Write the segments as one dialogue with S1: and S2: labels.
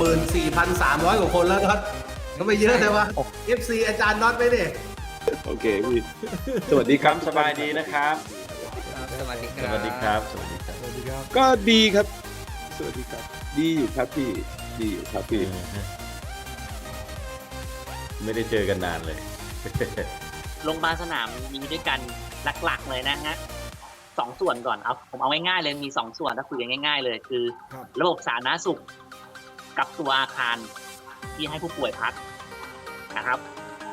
S1: 64,300 กว่าคนแล้วน็อตก็ไม่เยอะเลยวะ FC อาจารย์น็อตไปดิ
S2: โอเคพี่สวัสดีครับ
S3: สบายดีนะครับ
S4: สวัสดีค
S3: ส
S4: รับ
S3: วัสดีครับ สวัสดีครับ
S2: สวัสดีครับ ก็ดีครับ สวัสดีครับ ดีอยู่ครับพี่ ดีอยู่ครับพี่
S3: ไม่ได้เจอกันนานเลย
S5: โรงพยาบาลสนามมีด้วยกันหลักๆเลยนะฮะสองส่วนก่อนเอาผมเอาง่ายๆเลยมีสองส่วนถ้าคุยกันง่าย ๆ เลยคือ
S2: ครับ
S5: ระบบสาธารณสุข กับตัวอาคารที่ให้ผู้ป่วยพักนะครับ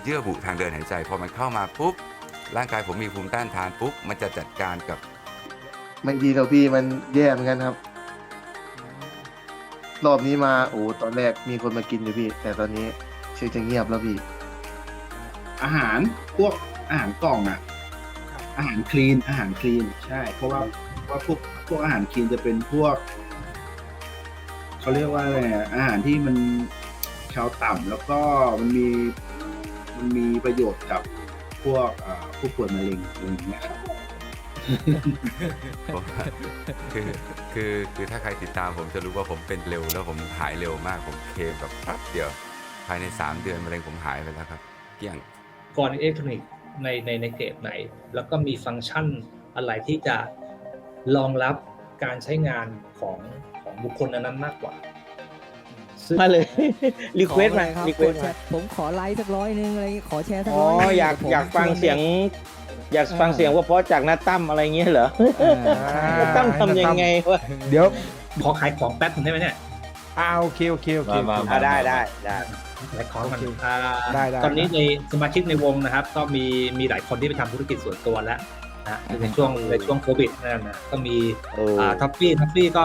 S6: เยื่อบุทางเดินหายใจพอมันเข้ามาปุ๊บร่างกายผมมีภูมิต้านทานปุ๊บมันจะจัดการกับ
S7: ไม่ดีแล้วพี่มันแย่เหมือนกันครับ รอบนี้มาโอ้ตอนแรกมีคนมากินอยู่พี่ แต่ตอนนี้เชื่อจะเงียบแล้วพี่
S8: อาหารพวกอาหารกล่องอะอาหารคลีนอาหารคลีนใช่ เพราะว่าเพราะว่าพวกพวกอาหารคลีนจะเป็นพวก เขาเรียกว่าอะไรอะอาหารที่มันแคลต่ำแล้วก็มันมีมันมีประโยชน์กับพวกเอ่อผู้ป่วยมะเร็งอะไรอย่างเงี้ยครับ
S6: ผมคือคือคือถ้าใครติดตามผมจะรู้ว่าผมเป็นเร็ว แล้วผมหายเร็วมากผมเคมแบบปั๊บเดียวภายใน 3 เดือนมะเร็งผมหายไปแล้วครับ เกลี้ยง
S9: ก่อนอิเล็กทรอนิกส์ในในในเกรดไหน แล้วก็มีฟังก์ชันอะไรที่จะรองรับการใช้งานของของ บุคคลนั้นๆมากกว่าซึ่ง
S10: มาเลย รี
S4: ข
S10: เควส
S4: อ
S10: มา
S4: ลยครับ
S10: รีเควส
S4: ขอแช
S10: มา
S4: ร์ผมขอไลค์สักร้อยหนึงอะไรอย่างงี้ขอแชร์สัก
S10: อ๋อ
S4: ร้อยหนึ่ง
S10: อยาก
S4: ผม
S10: อยากฟัง
S4: ชวน
S10: เสียง อยากฟังเสียงว่าเพราะจากนาตั้มอะไรเงี้ยเหรอ
S4: อ่า
S10: นาตั้มทำยังไงวะ
S2: เดี๋ยว
S9: ขอขายของแป๊บนึงได้ไหมเนี่ย
S2: อ่าโอเคโอเคโอเค
S3: มา
S10: อะได้ได้ได้
S9: ขายของมัน
S2: โอเค
S9: อ่า
S2: ได้ได้
S9: ตอนนี้ในสมาชิกในวงนะครับ ก็มีมีหลายคนที่ไปทำธุรกิจส่วนตัวแล้ว นะในช่วงในช่วงโควิดนั่นนะก็มี
S10: โอ้
S9: อ่าทัฟฟี่ทัฟฟี่ก็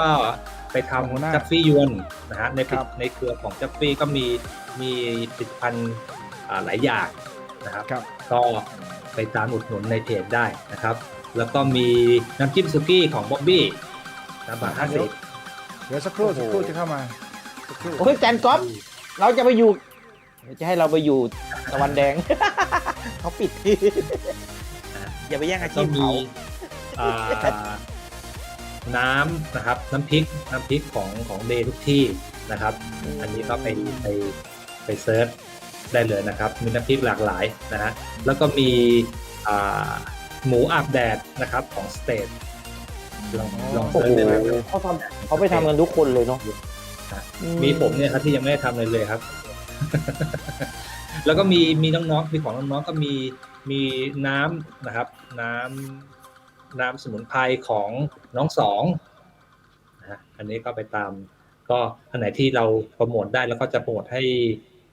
S9: ไปท
S2: หัวหน้าำ
S9: ทัฟฟี่ยวนนะฮะใน
S2: ครับ
S9: ในเครือของทัฟฟี่ก็มีมีผลิตภัณฑ์อ่าหลายอย่างนะครับ
S2: ครับ
S9: ก็ไปตามอุดหนุนในเพจได้นะครับ แล้วก็มีน้ำจิ้มซุกี้ของบ๊อบบี้น้ำบาทห้าสิบ
S2: เดี๋ยวสักครู่สักครู่จะเข้ามาสักครู่
S10: โอ้ยแจนก๊อฟเราจะไปอยู่จะให้เราไปอยู่ตะวันแดงเขาปิด อย่าไปแย่งอาชี
S9: ก็
S10: พ
S9: มี
S10: เขา
S9: อ่าน้ำนะครับ น้ำพริกน้ำพริกของของเดย์ทุกที่นะครับ อันนี้ก็ไปไปไปเซิร์ชได้เลยนะครับ มีน้ำพริกหลากหลายนะฮะแล้วก็มีอ่าหมูอาบแดดนะครับของสเตทลองลอง
S10: โอ้
S9: เซิร์ช
S10: โห
S9: ได้เลย
S10: เขาทำเขาไปทำกันทุกคนเลยเนาะ
S9: มีผมเนี่ยครับที่ยังไม่ได้ทำเลยเลยครับ แล้วก็มีมีน้องๆมีของน้องๆก็มี มีน้ำนะครับ น้ำน้ำสมุนไพรของน้องสองนะฮะอันนี้ก็ไปตาม ก็อันไหนที่เราโปรโมทได้แล้วก็จะโปรโมทให้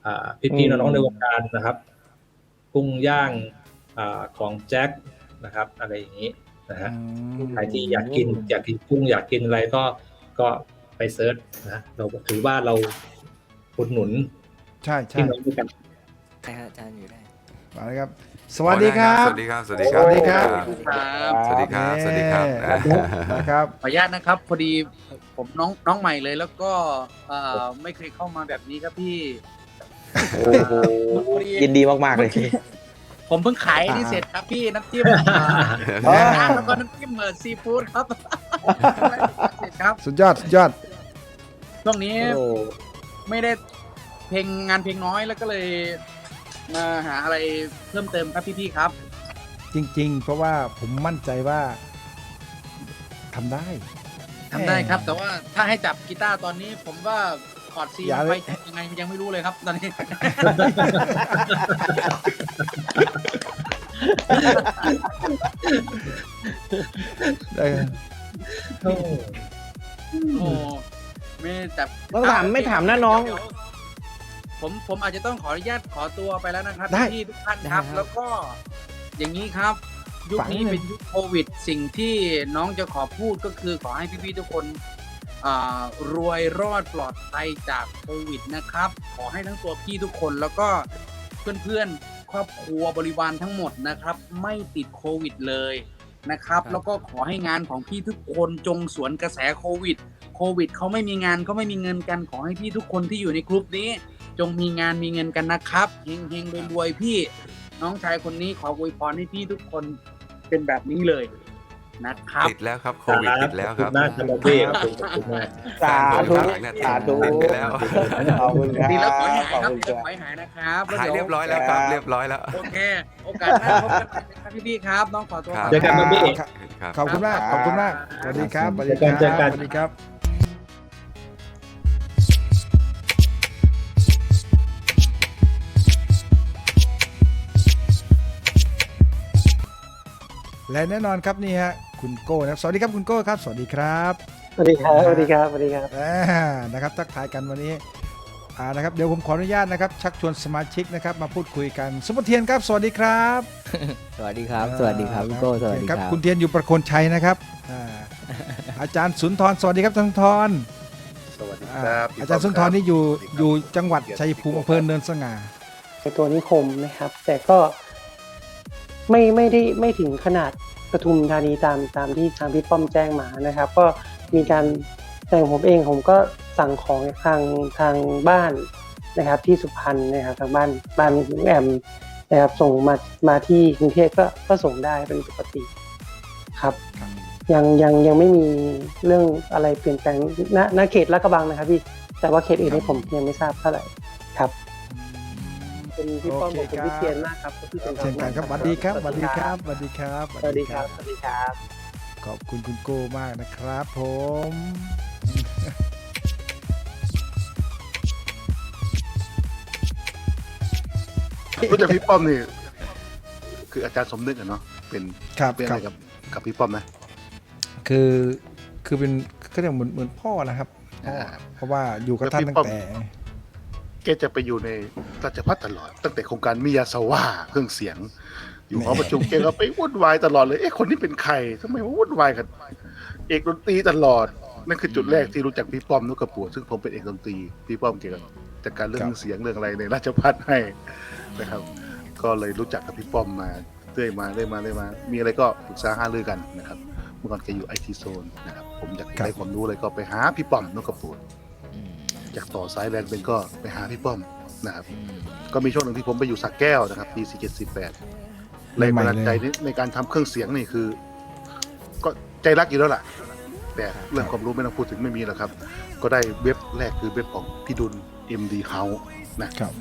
S9: อ่าพี่ๆน้องๆในวงการนะครับกุ้งย่างอาของแจ็คนะครับ อะไรอย่างนี้นะฮะใครที่อยากกินอยากกินกุ้งอยากกินอะไรก็ก็ไปเซิร์ชนะเราถือว่าเราอุดหนุน
S2: ใช่ใช่
S9: ที่น้องด้วยกัน
S4: ใช่ฮะอาจารย์อยู่ได้
S2: มาเลยครับ สวัสดีครับ
S6: สวัสดีครับ สวัสดีครับ
S2: สวัสดีครับ
S6: สวัสดีครับ สวัสดีครับ
S2: เอ่อนะครับ
S11: ขออนุญาตนะครับ พอดีผมน้องน้องใหม่เลยแล้วก็เอ่อไม่เคยเข้ามาแบบนี้ครับพี่
S10: โอ้โหยินดีมาก ๆ เลย
S11: ผมเพิ่งขายนี่เสร็จครับพี่น้ำจิ้ม
S2: อ๋อ
S11: ร้านแล้วก็น้ำจิ้มเมอร์ซีฟู้ดครับเสร็จครับ
S2: สุดยอดสุดยอด
S11: ช่วงนี้
S10: โอ้
S11: ไม่ได้เพลงงานเพลงน้อยแล้วก็เลย มาหาอะไรเพิ่มเติมครับพี่ๆครับ
S2: จริง ๆ เพราะว่าผมมั่นใจว่าทำได้
S11: ทำได้ครับ แต่ว่าถ้าให้จับกีตาร์ตอนนี้ผมว่าคอร์ดซี
S2: อย่าเลย
S11: ไปยังไงยังไม่รู้เลยครับ ตอนนี้
S2: ได้
S9: โอ้
S11: โอ้ไม่จับ
S10: ต้องถามไม่ถามนะน้อง
S11: เดี๋ยว ผมผมอาจจะต้องขออนุญาตขอตัวไปแล้วนะครับ
S2: ได้
S11: พี่ทุกท่านครับ
S4: ได้ครับ
S11: แล้วก็อย่างนี้ครับ ยุค
S2: ฝัง
S11: นี้
S2: เลย
S11: เป็นยุคโควิด สิ่งที่น้องจะขอพูดก็คือขอให้พี่ๆทุกคนอ่ารวยรอดปลอดภัยจากโควิดนะครับ ขอให้ทั้งตัวพี่ทุกคนแล้วก็เพื่อนๆครอบครัวบริวารทั้งหมดนะครับ ไม่ติดโควิดเลยนะครับแล้วก็ขอให้งานของพี่ทุกคนจงสวนกระแสโควิด โควิดเขาไม่มีงานเขาไม่มีเงินกันขอให้พี่ทุกคนที่อยู่ในกลุ่มนี้ จงมีงานมีเงินกันนะครับเฮงเฮงรวยๆพี่น้องชายคนนี้ขออวยพรให้พี่ทุกคนเป็นแบบนี้เลยนะครับ
S6: ติดแล้วครับโควิดติดแล้วครับ
S9: ขอณมากครับพี่ขอบคุณมาก
S12: สาธุ
S6: ข้างหลังเนี่ย
S12: สาธุ
S6: ติดไปแล้ว
S12: ขอบคุณครับ
S11: ดีแล้วขอให้หาย
S12: ขอบ
S11: ครับ
S12: คุณ
S11: เดี๋ยว
S12: ครับ
S11: ขอให้หายนะครับ
S6: หายเรียบร้อยแล้วครับเรียบร้อยแล้ว
S11: โอเคโอกาสหน้าพบกันใหม่นะครับพี่ๆครับน้องขอตัว
S6: ครับ
S9: เจอกันครับพี่
S6: ครับ
S2: ขอบคุณมากขอบคุณมากสวัสดีครับสวัสดีค
S9: เจอกั
S2: รั
S9: น
S2: บสวัสดีครับ และแน่นอนครับนี่ฮะคุณโก้นะครับสวัสดีครับคุณโก้ครับ สวัสดีครับ
S12: สวัสดีครับสวัสดีครับสวัสดีครับ
S2: อ่านะครับทักทายกันวันนี้อ่านะครับเดี๋ยวผมขออนุญาตนะครับชักชวนสมาชิกนะครับมาพูดคุยกันสมบัติเทียนครับสวัสดีครับ
S13: สวัสดีครับ สวัสดีครับพี่โก้สวัสดีครับ
S2: คุณเทียนอยู่ประโคนชัยนะครับอ่าอาจารย์สุนทรสวัสดีครับท่านสุนทร
S14: สวัสดี
S2: อ่า
S14: ครับ
S2: อาจารย์สุนทรนี่อยู่อยู่จังหวัดชัยภูมิอำเภอเนินสง่า
S12: ในตัวนิคมนะครับ แต่ก็ ไม่ไม่ได้ไม่ถึงขนาดปทุมธานีตามตามที่ทางพี่ป้อมแจ้งมานะครับ ก็มีการแต่งผมเองผมก็สั่งของทางทางบ้านนะครับ ที่สุพรรณนะครับทางบ้านบ้านของแอมนะครับส่งมามาที่กรุงเทพก็ก็ส่งได้เป็นปกติครับ ยังยังยังไม่มีเรื่องอะไรเปลี่ยนแปลงณณเขตลาดกระบังนะครับพี่แต่ว่าเขตอื่นนี่ผมยังไม่ทราบเท่าไหร่ครับ เป็นพี่ป้อมขอบคุณพี่เทียนมากครับที่เป็น
S2: เช่นกันครับสวัสดีครับสวัสดีครับสวัสดีครับ
S12: สวัสดีครับสวัสดีครับ
S2: ขอบคุณคุณโก้มากนะครับ ผม
S14: รู้จักพี่ป้อมนี่คืออาจารย์สมนึกอะเนาะเป็น
S2: ครับ
S14: เป็น
S2: ค
S14: อะ
S2: รั
S14: ไร
S2: บ
S14: กับกับพี่ป้อมไหม
S2: คือคือเป็นก็เรียกเหมือนเหมือนพ่อนะครับพ่อเพราะว่าอยู่กับท่านตั้งแต่
S14: แกจะไปอยู่ในราชพัฒตลอด ตั้งแต่โครงการมิยาสวาเครื่องเสียง อยู่หอประชุมแกก็ไปวุ่นวายตลอดเลยเอ๊ะคนนี้เป็นใครทำไมมาวุ่นวายกันเอกดนตรีตลอดนั่นคือจุดแรกที่รู้จักพี่ป้อมนุกกระปัวซึ่งผมเป็นเอกดนตรีพี่ป้อมเกี่ยวกับจัดการเรื่องเสียงเรื่องอะไรในราชพัฒให้นะครับ ก็เลยรู้จักกับพี่ป้อมมาเรื่อยมาเรื่อยมาเรื่อยมา มีอะไรก็ปรึกษาหารือกันนะครับ เมื่อก่อนแกอยู่ไอทีโซนนะครับผมอยากได้ความรู้อะไรก็ไปหาพี่ป้อมนุกกระปัว อยากต่อสายแลนเป็นก็ไปหาพี่ป้อมนะครับก็มีช่วงหนึ่งที่ผมไปอยู่สักแก้วนะครับปี4748แรงบันดาลใจในการทำเครื่องเสียงนี่คือ ก็ใจรักอยู่แล้วล่ะ แต่เรื่องความรู้ไม่ต้องพูดถึงไม่มีหรอกครับ ก็ได้เว็บแรกคือเว็บของพี่ดุล MD House นะครับ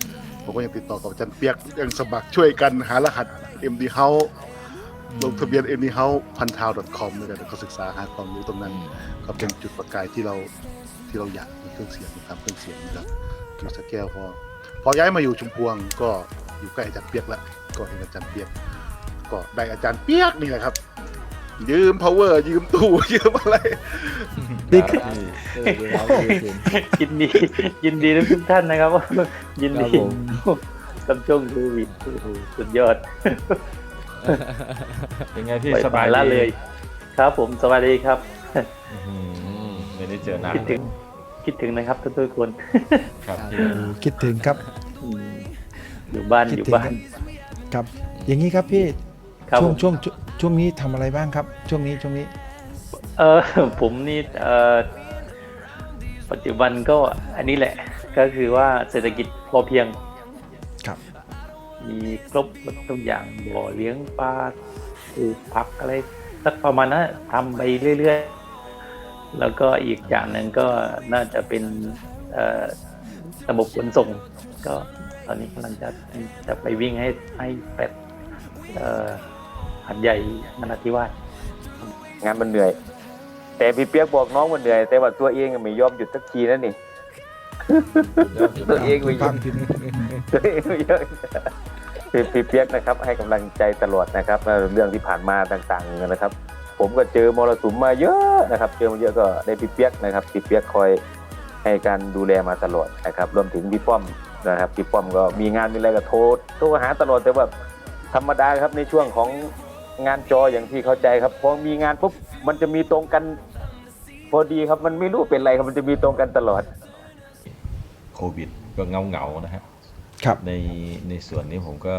S14: ผมก็ยังติดต่อกับอาจารย์เปียกยังสมัครช่วยกันหารหัส MD House ลงทะเบียน MD House พันทาว .com ด้วยกันแล้วก็ศึกษาหาความรู้ตรงนั้น ก็เป็นจุดประกายที่เรา ที่เราอยากมีเครื่องเสียงทำเครื่องเสียงนะครับอยู่สักแก้วพอพอย้ายมาอยู่ชุมพวงก็อยู่ใกล้อาจารย์เปียกแล้วก็เห็นอาจารย์เปียก ก็ได้อาจารย์เปียกนี่แหละครับ ยืม power ยืมตู้ยืมอะไร
S2: ดีค
S13: เออดีครับดีจริง
S12: ยินดียินดีทุกท่านนะครับ ยิน
S13: ครับ
S12: ดี
S13: ผม
S12: กับช่วงโควิดโอ้โหสุดยอด
S3: เป็นไงพี่
S12: ไป
S3: สบาย
S12: ละ
S3: ดี
S12: เลย ครับผมสวัสดีครับ
S3: อื้อหือ ไม่ได้เจอนาน
S12: คิดถึงคิดถึงนะครับทุกทุกๆคน
S3: ครับพี่
S2: คิดถึงครับ
S12: อืมอยู่บ้าน
S2: คิด
S12: อยู่
S2: ถึง
S12: บ้าน
S2: ครับ อย่างนี้ครับพี่
S12: ครับ
S2: ช่วง
S12: ผม
S2: ช่วงช่วงช่วงนี้ทำอะไรบ้างครับ ช่วงนี้ช่วงนี้
S12: เออผมนี่เออปัจจุบันก็อันนี้แหละ ก็คือว่าเศรษฐกิจพอเพียง
S2: ครับ
S12: มีครบหมดทุกอย่างบ่อเลี้ยงปลาปลูกผักอะไรสักประมาณนั้นทำไปเรื่อยๆ แล้วก็อีกอย่างหนึ่งก็น่าจะเป็นเอ่อระบบขนส่ง ก็ตอนนี้กำลังจะจะไปวิ่งให้ให้เป็ดเอ่อหัดใหญ่นราธิวาส
S15: งานมันเหนื่อย แต่พี่เปียกบอกน้องมันเหนื่อย แต่ว่าตัวเองอะไม่ยอมหยุดสักทีนั่นนี่ตัวเองไม่ยอมตัวเองไม่ยอมพี่พี่เปียกนะครับ ให้กำลังใจตลอดนะครับเอ่อเรื่องที่ผ่านมาต่างๆนะครับ ผมก็เจอมรสุมมาเยอะนะครับ เจอมาเยอะก็ได้พี่เปียกนะครับพี่เปียกคอยให้การดูแลมาตลอดนะครับ รวมถึงพี่ป้อมนะครับพี่ป้อมก็มีงานมีอะไรก็โทรโทรหาตลอดแต่ว่าธรรมดาครับในช่วงของงานจออย่างที่เข้าใจครับพอมีงานปุ๊บมันจะมีตรงกัน พอดีครับมันไม่รู้เป็นไรครับมันจะมีตรงกันตลอด
S3: โควิดก็เงาเงาๆนะฮะ
S2: ครับ
S3: ในในส่วนนี้ผมก็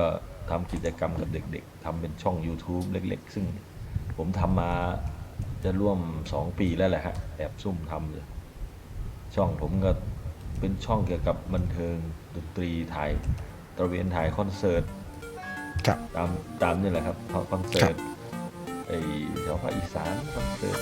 S3: ทำกิจกรรมกับเด็กๆทำเป็นช่อง YouTube เล็กๆ ซึ่ง ผมทำมาจะร่วม2ปีแล้วแหละฮะแอบซุ่มทำเลยช่องผมก็เป็นช่องเกี่ยวกับบันเทิงดนตรีถ่ายตระเวนถ่ายคอนเสิร์ต
S2: ครับ
S3: ตามตามนี่แหละครับคอนเสิร์ตไอ้แถวภาคอีสานคอนเสิร์ต